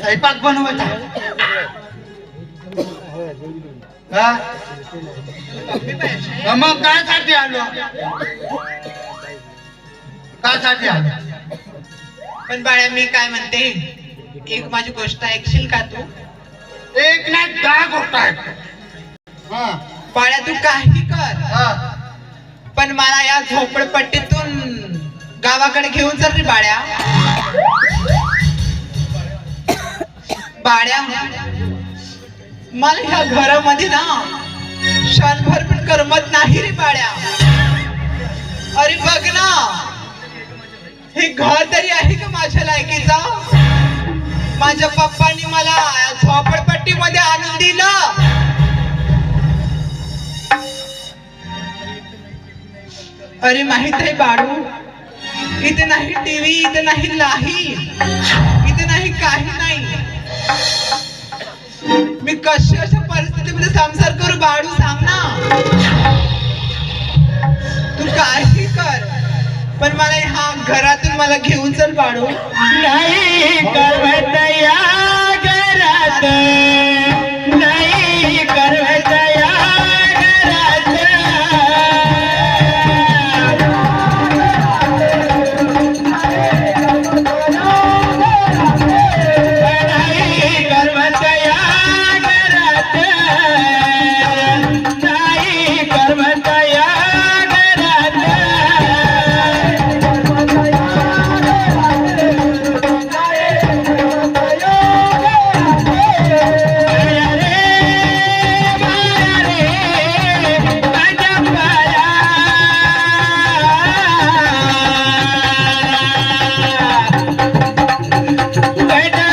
स्वयंपाक बनवत आहे. हा? मग काय साठी आलो? काय साठी आलो? पण बाळ्या मी काय म्हणते? एक माझी गोष्ट ऐकशील का तू? एक नाही दहा गोष्ट आहेत. हा, बाळ्या तू काही कर. हा. पण मला या झोपडपट्टीतून गावाकडे घेऊन चल रे बाळ्या बाळ्या मला ह्या घरामध्ये ना क्षणभर पण करमत नाही रे बाळ्या अरे बघ ना. हे घर तरी आहे का माझ्या लायकीचा? माझ्या पप्पांनी मला झोपडपट्टी मध्ये आणून दिलं. अरे माहीत आहे बाळू इथे नाही टीव्ही इथे नाही लाही इथे नाही काही मी कशी अशा परिस्थितीमध्ये संसार करू बाळू सांग ना? तू काही कर पण मला ह्या घरातून मला घेऊन चल बाळू. नाही करवत या घरात. काय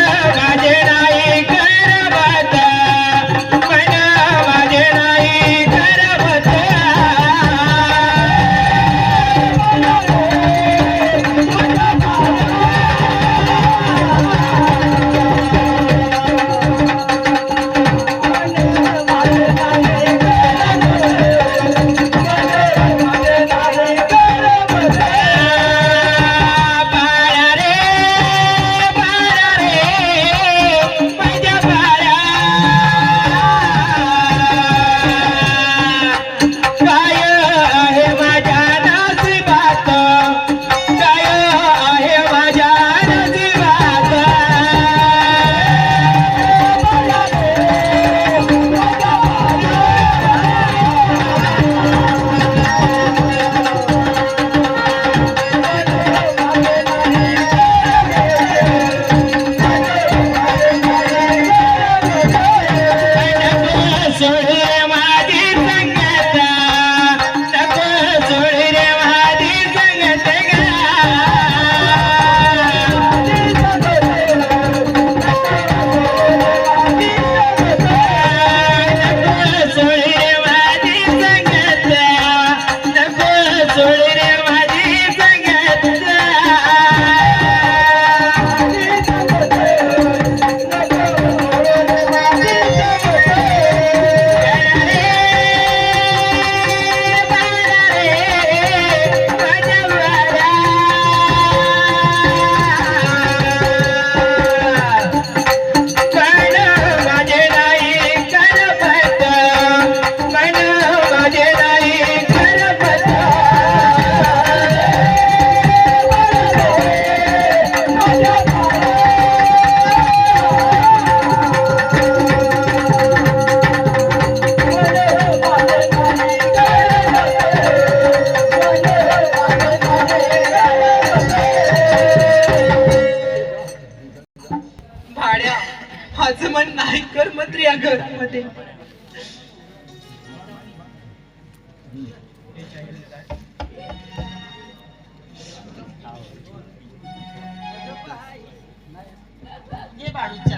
माझं मन नाही करमत रे या घरामध्ये. ये बाळूच्या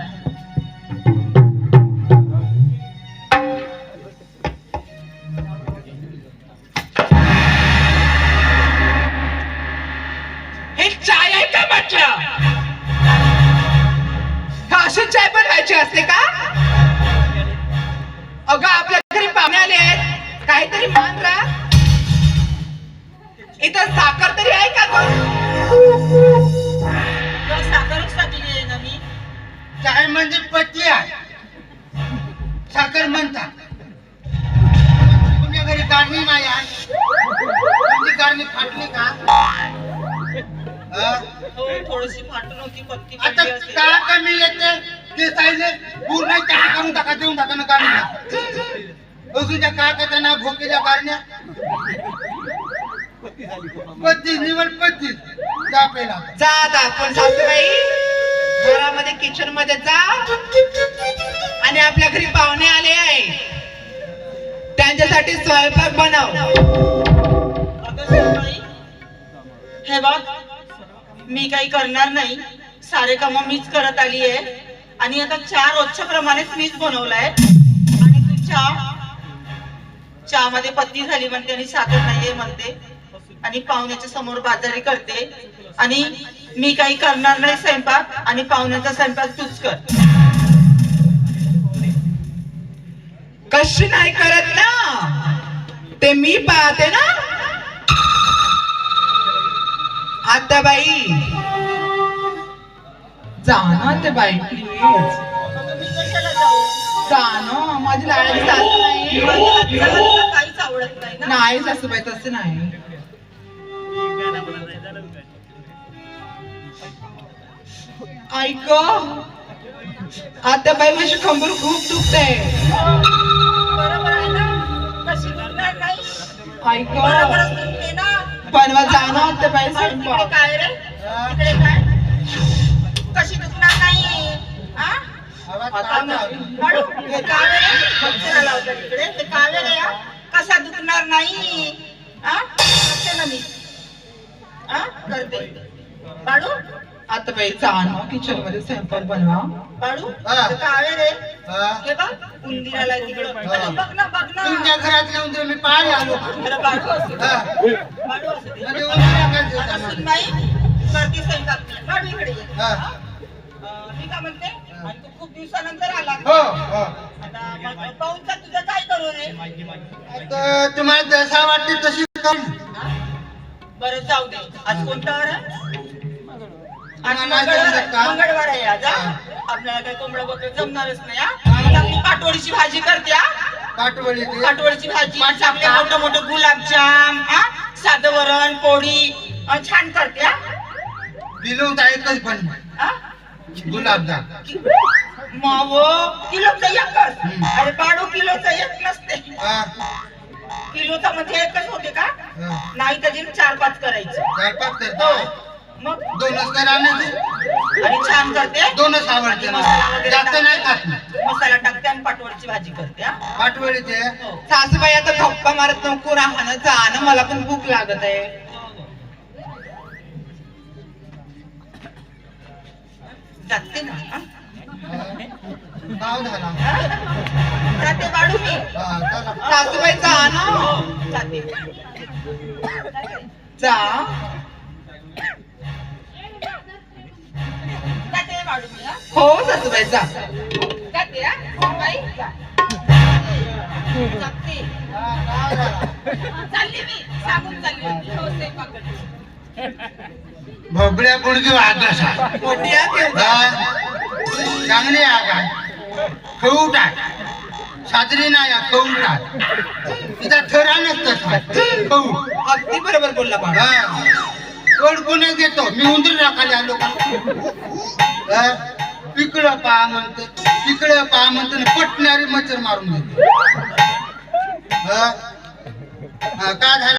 काहीतरी मान राहा इथं साखर तरी आहे का साखरच टाकली काय म्हणजे पटली आहे? साखर म्हणता. तुमच्या घरी गाडणी नाही आहे? तुमची गाणी फाटली का? अं? हो, थोडीशी फाटून होती पत्ती आता पडली होती. चहा कमी येते ते साईज पूर्ण चहा करून टाका देऊन टाका ना गाडी तुझ्या काकाच्या ना भोकेच्या कारण्या पच्चीस निवड पच्चीस. चहा पेला जा आता आपण सासूबाई. घरामध्ये किचनमध्ये जा. आणि आपल्या घरी पाहुणे आले आहे. त्यांच्यासाठी स्वयंपाक बनव. हे बघ मी काही करणार नाही. सारे काम मीच करत आली आहे आणि आता चहा रोजच्या प्रमाणेच मीच बनवलाय. आणि तू चहामध्ये पत्नी पत्ती झाली म्हणते आणि साखर नाहीये म्हणते. आणि पाहुण्याच्या समोर बाजारी करते. आणि मी काही करणार नाही स्वयंपाक आणि पाहुण्याचा स्वयंपाक तूच कर. कशी नाही करत ना? ते मी पाहते ना? आता बाई. जाणार ते बाई प्लीज जाण मी कशाला माझी लाडाची नाही काहीच आवडत ना नाही सासूबाई तसं नाही. ऐक आता बाई माझी कंबर खूप दुखते बरोबर आहे ना कशी दुखणार नाही ऐक बरोबरच दुखते ना बनवा जा ना आता बाई तिकडे स्वयंपाक काय रे? तिकडे काय? कसा दुखणार नाही हा? करते ना मी हा? करते बाळू आता बाई किचनमध्ये स्वयंपाक बनवा हा. ते कावे रे हा. हे बघ उंदीर आलाय तिकडं बघ ना बघ ना तुमच्या घरात येऊन तर मी पाहायला आलो बाळू असू. हा. असू. म्हणजे उंदीर? नाही करते स्वयंपाक इकडे हा. मी म्हणते खूप दिवसानंतर आला. हो हो. आता तुझं काय करू रे? आता तुम्हाला जसा वाटते तशी कर. हा? बरं जाऊ दे. आज कोणता वार आहे? आज मंगळवार आहे. मंगळवार आज हा? आपल्याला काही कोंबडा बकरा जमणारच नाही हा? पाटोळीची भाजी करते हा? पाठवली ते पाटोळीची भाजी चांगले मोठं मोठं गुलाबजाम हा? साधं वरण पोळी अं, छान करते हा? दिलवता एकच पण. हा? गुलाबजाम. मावो किलोचा एकच. अरे बाडू किलोचा एक नसते. हा. किलोचा म्हणजे एकच होते का? हा. नाही तर चार पाच करायचे. चार पाच हो. करता मग? दोनच करा आणि छान करते. दोनच आवडते मसाला मला वगैरे जास्त नाही खात टाकते. मसाला टाकते आणि पाटवडीची भाजी करते हा? ते हो. सासूबाई आता गप्पा मारत नको राहणं जा ना मला पण भूक लागत आहे. जाते ना हा? झाला? जाते बाडू मी हा, चला. सासूबाई जा ना जाते जा जाते बाडू मी हा? हो सासूबाई जा जाते हा? बाई, जा. जाते. हा, झाला. चालली मी सांगून चालली होती. हो, स्वयंपाकाची. भोपळ्या आहे की? चांगली खाऊ टाक. साजरी नाही खाऊ टाक. तिचा नसतं खाऊ. अगदी बरोबर बोलला हा. कोण कोणी घेतो? मी उंदीर टाकायला आलो. का हा? पिकडं पहा म्हणते पिकडं पहा म्हणते पटणारी मच्छर मारून हा? हा, काय झालं?